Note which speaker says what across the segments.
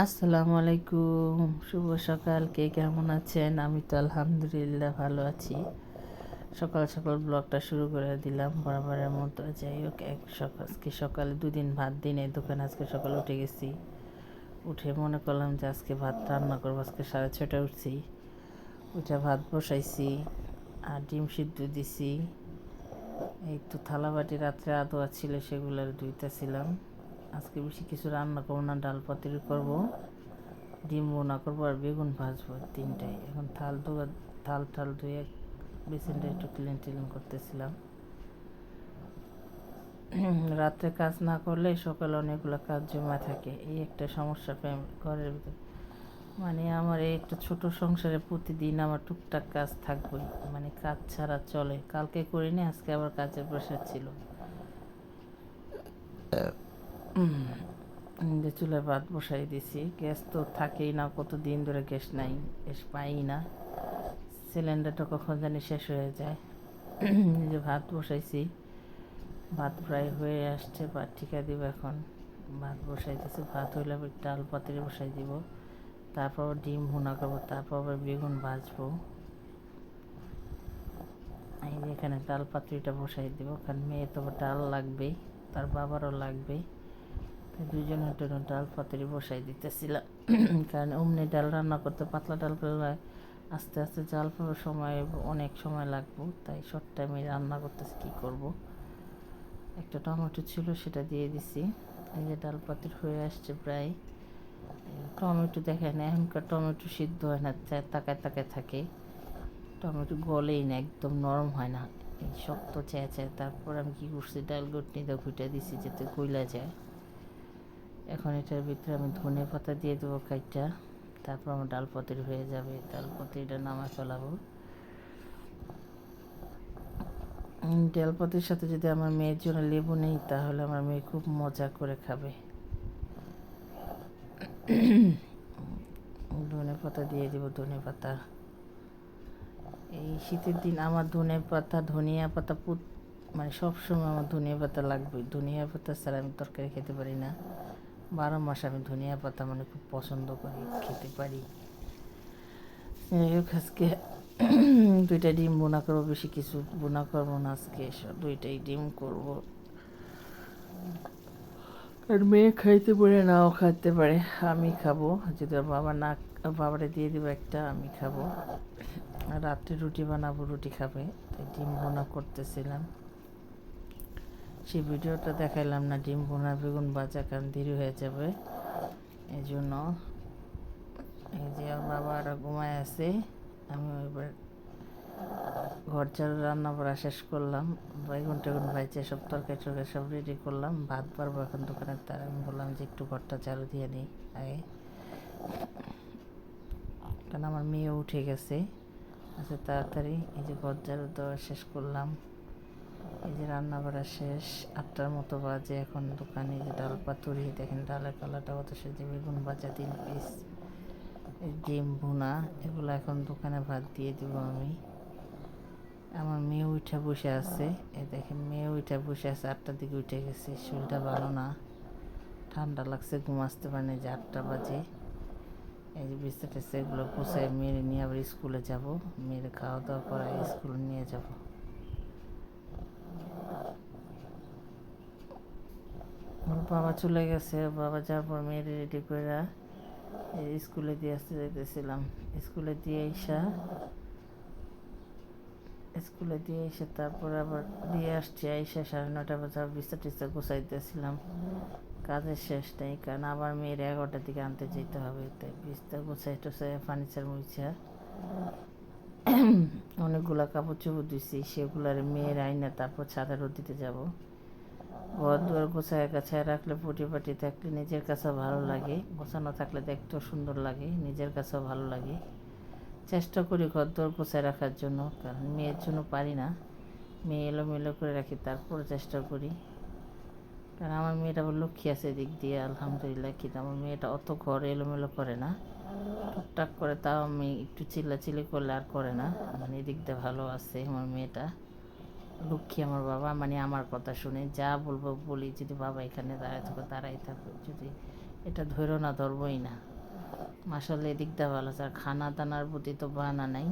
Speaker 1: আসসালামু আলাইকুম। শুভ সকাল। কে কেমন আছেন? আমি তো আলহামদুলিল্লাহ ভালো আছি। সকাল সকাল ব্লগটা শুরু করে দিলাম বরাবরের মতো। যাই হোক, এক সকাল আজকে সকালে দুদিন ভাত দিনে দোকানে আজকে সকালে উঠে গেছি। উঠে মনে করলাম যে আজকে ভাত রান্না করব। আজকে সাড়ে ছটায় উঠছি। উঠে ভাত বসাইছি, আর ডিম সিদ্ধ দিছি। এই তো থালা বাটি রাত্রে আদোয়া ছিল সেগুলোর ধুইতেছিলাম। আজকে বেশি কিছু রান্না করব না ডাল পাতিল করব, ডিম বোনা করব আর বেগুন ভাজবো তিনটাই। এখন থাল ধোয়া, থাল থাল ধুয়ে বেসিনটা একটু ক্লিন টিলিন করতেছিলাম। রাত্রে কাজ না করলে সকালে অনেকগুলো কাজ জমা থাকে। এই একটা সমস্যা ঘরের ভিতরে। মানে আমার এই একটা ছোট সংসারে প্রতিদিন আমার টুকটাক কাজ থাকবেই। মানে কাজ ছাড়া চলে। কালকে করিনি, আজকে আবার কাজের প্রেশার ছিল। যে চুলায় ভাত বসাই দিছি, গ্যাস তো থাকেই না কত দিন ধরে গ্যাস নাই, গ্যাস পাই না। সিলিন্ডারটা কখন জানি শেষ হয়ে যায়। যে ভাত বসাইছি, ভাত প্রায় হয়ে আসছে, ভাত ঠিকা দিব এখন। ভাত বসাই দিছি, ভাত হইলে আবার ডাল পাতিরে বসাই দিব। তারপর ডিম ভুনা করব, তারপর আবার বেগুন ভাজবো। এই যে এখানে ডাল পাত্রিটা বসাই দিব, কারণ মেয়ে তো ডাল লাগবেই, তার বাবারও লাগবে দুজনের জন্য ডাল পাতুরি বসাই দিতেছিলাম কারণ অমনি ডাল রান্না করতে পাতলা ডাল করলে আস্তে আস্তে জাল পাওয়ার সময় অনেক সময় লাগবো, তাই শর্ট টাইমে রান্না করতেছি, কী করব? একটা টমেটো ছিল, সেটা দিয়ে দিছি। এই যে ডাল পাতির হয়ে আসছে প্রায়। টমেটো দেখেন, এখনকার টমেটো সিদ্ধ হয় না তাকায় তাকায় থাকে। টমেটো গলেই না, একদম নরম হয় না। শক্ত চেয়ে চেয়ে তারপর আমি কী করছি, ডাল গুটনি গুটনিটা ঘুটে দিছি, যাতে কইলা যায়। এখন এটার ভিতরে আমি ধনে পাতা দিয়ে দেবো কাইটা তারপর আমার ডাল পতির হয়ে যাবে। ডাল পতিরটা নামা ফেলাবো। ডাল পতির সাথে যদি আমার মেয়ের জন্য লেবু নেই, তাহলে আমার মেয়ে খুব মজা করে খাবে। ধনে পাতা দিয়ে দেবো ধনে পাতা। এই শীতের দিন আমার ধনে পাতা, ধনিয়া পাতা পুত মানে সবসময় আমার ধনিয়া পাতা লাগবে। ধনিয়া পাতা ছাড়া আমি তরকারি খেতে পারি না। বারো মাস আমি ধনিয়া পাতা মানে খুব পছন্দ করি, খেতে পারি। আজকে দুইটা ডিম বোনা করব, বেশি কিছু বোনা করব না আজকে দুইটাই ডিম করব। আর মেয়ে খাইতে পারে, নাও খাইতে পারে, আমি খাব। যদি বাবা না বাবারে দিয়ে দিব একটা, আমি খাব। রাত্রে রুটি বানাবো, রুটি খাবে, তাই ডিম বোনা করতেছিলাম। সেই ভিডিওটা দেখাইলাম না, ডিম বোনা বেগুন বাজা কারণ দেরি হয়ে যাবে। এই জন্য এই যে আমার বাবা আর ঘুমায় আছে, আমি এবার ঘর ঝাড়ু, রান্না করা শেষ করলাম। বেগুন টেগুন ভাইছে সব তরকারি টরকারি সব রেডি করলাম। ভাত পারব এখন দোকানে তার, আমি বললাম যে একটু ঘরটা চালু দিয়ে নিই আগে। কারণ আমার মেয়ে উঠে গেছে আচ্ছা তাড়াতাড়ি এই যে ঘর ঝাড়ু দেওয়া শেষ করলাম। যে রান্না করা শেষ, আটটার মতো বাজে এখন দোকানে যে ডাল পাতুরি দেখেন ডালের কালারটা কত সেজে বেগুন ভাজা তিন পিস ডিম ভুনা, এগুলো এখন দোকানে ভাত দিয়ে দিব আমি। আমার মেয়ে উঠে বসে আছে, এই দেখেন মেয়ে উঠে বসে আছে, আটটার দিকে উঠে গেছে, শরীরটা ভালো না, ঠান্ডা লাগছে, ঘুম আসতে পারে যে আটটা বাজে। এই যে বিস্তার টেস্তা এগুলো গুছাই মেয়ের নিয়ে আবার স্কুলে যাব, মেয়ের খাওয়া দাওয়া করাই স্কুলে নিয়ে যাব। ওর বাবা চলে গেছে, বাবা যাওয়ার পর মেয়ের রেডি করে স্কুলে দিয়ে আসতে যাইতেছিলাম। স্কুলে দিয়ে এসা স্কুলে দিয়ে এসে তারপর আবার দিয়ে আসছি, আইসা সাড়ে নটা বাজে আবার বিস্তার টিস্তা গুছাইতেছিলাম। কাজের শেষ নেই, কারণ আবার মেয়ের এগারোটার দিকে আনতে যেতে হবে, তাই বিস্তার গুছাই টুছাই ফার্নিচার মুইছা। অনেকগুলা কাপড় চোপড় দিছি, সেগুলার মেয়ের আইনা, তারপর ছাদা রোদ দিতে যাব। ঘর দুয়ার গোছায় গাছায় রাখলে ফুটি পাটি থাকলে নিজের কাছেও ভালো লাগে। গোছানো থাকলে দেখতেও সুন্দর লাগে, নিজের কাছেও ভালো লাগে। চেষ্টা করি ঘর দুয়ার গোছায় রাখার জন্য, কারণ মেয়ের জন্য পারি না। মেয়ে এলোমেলো করে রাখি, তারপর চেষ্টা করি। কারণ আমার মেয়েটা আবার লক্ষ্মী আছে দিক দিয়ে, আলহামদুলিল্লাহ কিন্তু আমার মেয়েটা অত ঘর এলোমেলো করে না। টুকটাক করে তাও আমি একটু চিল্লাচিল্লি করলে আর করে না। মানে এদিক দিয়ে ভালো আছে আমার মেয়েটা। লক্ষ্মী আমার বাবা মানে আমার কথা শুনে যা বলব বলি, যদি বাবা এখানে দাঁড়ায় থাকো দাঁড়াই থাকো। যদি এটা ধরো না, ধরবই না। মাসাল্লাহ এদিকটা ভালো আর খানা দানার প্রতি তো বানা নাই।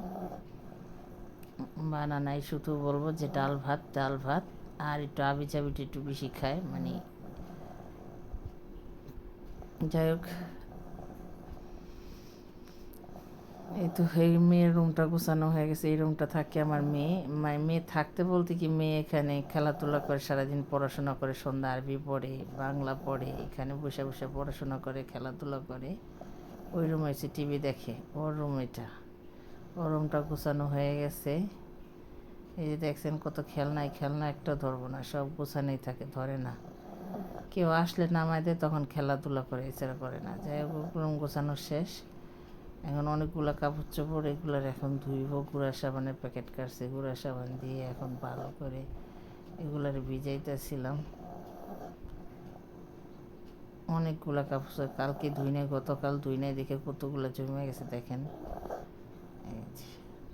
Speaker 1: বানা নাই, শুধু বলব যে ডাল ভাত ডাল ভাত, আর একটু আবি চাবিটি একটু বেশি খায় মানে যাই হোক। এই তো এই মেয়ের রুমটা গোছানো হয়ে গেছে। এই রুমটা থাকে আমার মেয়ে। মা- মেয়ে থাকতে বলতে কি মেয়ে এখানে খেলাধুলা করে, সারাদিন পড়াশোনা করে, সন্ধ্যা আরবি পড়ে, বাংলা পড়ে, এখানে বসে বসে পড়াশোনা করে, খেলাধুলা করে। ওই রুমে এসে টিভি দেখে। ওর রুম এটা। ওর রুমটা গোছানো হয়ে গেছে। এই যে দেখছেন কত খেলনা এই খেলনা একটা ধরবো না, সব গোছানোই থাকে, ধরে না। কেউ আসলে নামায় দেয়, তখন খেলাধুলা করে, এছাড়া করে না। যাই হোক রুম গোছানো শেষ। এখন অনেকগুলো কাপড় চোপড় এগুলোর এখন ধুইব, গুঁড়া সাবানের প্যাকেট কাটছে, গুঁড়া সাবান দিয়ে এখন ভালো করে এগুলার ভিজাইতেছিলাম। অনেকগুলা কাপড় কালকে ধুই নাই, গতকাল ধুই নাই দেখে কতগুলো জমে গেছে দেখেন।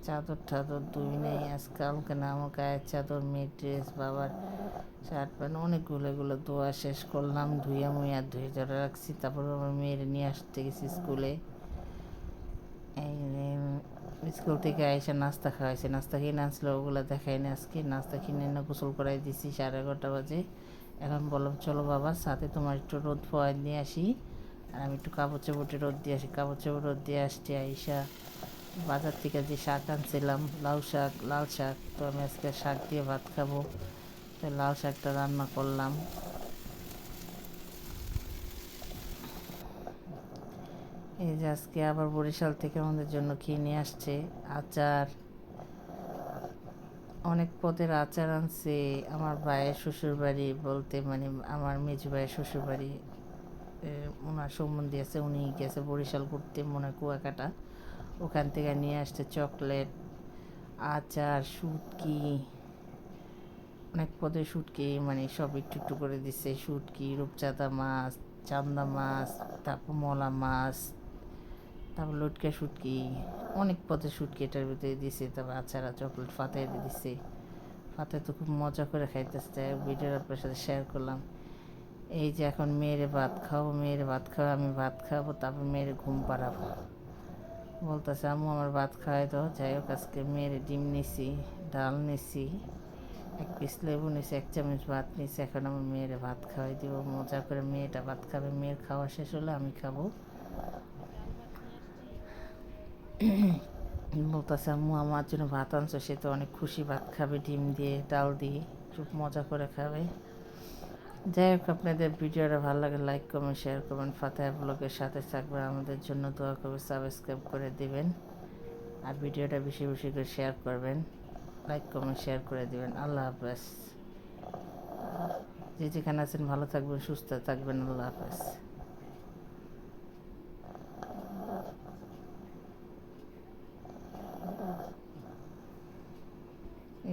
Speaker 1: চাদর টাদর ধুই নাই, আজকালকে না আমার গায়ের চাদর, মেয়ের ড্রেস বাবার শার্ট প্যান্ট অনেকগুলো এগুলো ধোয়া শেষ করলাম, ধুইয়া মুইয়া ধুয়ে জড়া রাখছি, তারপর আমার মেয়ের নিয়ে আসতে গেছি স্কুলে। এই স্কুল থেকে এসে নাস্তা খাওয়াইছে নাস্তা খেয়ে নাচলো ওগুলো দেখাই না আজকে নাস্তা কিনে এনে গোসল করাই দিছি সাড়ে এগারোটা বাজে। এখন বললাম চলো বাবা, সাথে তোমার একটু রোদ ফোয়াই নিয়ে আসি, আর আমি একটু কাপড় চাপড়ে রোদ দিয়ে আসি কাপড় চাপড় রোদ দিয়ে আসছি, আইসা, বাজার থেকে যে শাক আনছিলাম লাউ শাক, লাল শাক, তো আমি আজকে শাক দিয়ে ভাত খাব। তো লাল শাকটা রান্না করলাম। এই যে আজকে আবার বরিশাল থেকে আমাদের জন্য খেয়ে নিয়ে আসছে। আচার। অনেক পদের আচার আনছে। আমার ভাইয়ের শ্বশুর বাড়ি বলতে মানে আমার মেজু ভাইয়ের শ্বশুর বাড়ি ওনার সম্বন্ধী আছে, উনি গেছে বরিশাল ঘুরতে মনে কুয়াকাটা। ওখান থেকে নিয়ে আসছে চকলেট, আচার, শুটকি। অনেক পদের শুটকি মানে সব একটু একটু করে দিচ্ছে শুটকি, রূপচাঁদা মাছ, চান্দা মাছ, তারপর মলা মাছ তারপর লটকা শুটকি অনেক পথে শুটকি এটার ভিতরে দিছে, তারপর আচারা, চকলেট, ফাতে দিছে। ফাতে তো খুব মজা করে খাইতেছে ভিডিওর আপনার সাথে শেয়ার করলাম। এই যে এখন মেয়েরে ভাত খাব মেয়েরে ভাত খাব আমি ভাত খাব তারপর মেয়েরে ঘুম পাড়াবো। বলতেছে, আম্মু, আমার ভাত খাওয়াই দাও, যাই হোক, আজকে মেয়েরে ডিম নিছি, ডাল নিছি, এক পিস লেবু নিছি, এক চামচ ভাত নিছি, এখন আমার মেয়েরে ভাত খাওয়াই দিব। মজা করে মেয়েটা ভাত খাবে, মেয়ের খাওয়া শেষ হলে আমি খাব। বলতেছে, আম্মু, আমার জন্য ভাত আনছো, সে তো অনেক খুশি। ভাত খাবে, ডিম দিয়ে, ডাল দিয়ে, খুব মজা করে খাবে। যাই হোক, আপনাদের ভিডিওটা ভালো লাগে লাইক কমেন্ট শেয়ার করবেন ফাতেহা ব্লগের সাথে থাকবেন। আমাদের জন্য দোয়া করবে সাবস্ক্রাইব করে দিবেন। আর ভিডিওটা বেশি বেশি করে শেয়ার করবেন। লাইক কমেন্ট শেয়ার করে দিবেন। আল্লাহ হাফেজ। যে যেখানে আছেন, ভালো থাকবেন, সুস্থ থাকবেন। আল্লাহ হাফেজ।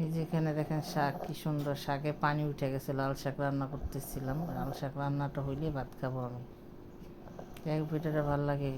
Speaker 1: এই যেখানে দেখেন শাক, কি সুন্দর শাকে পানি উঠে গেছে, লাল শাক রান্না করতেছিলাম। লাল শাক রান্নাটা হইলে ভাত খাব আমি। এক পিঠাটা ভালো লাগে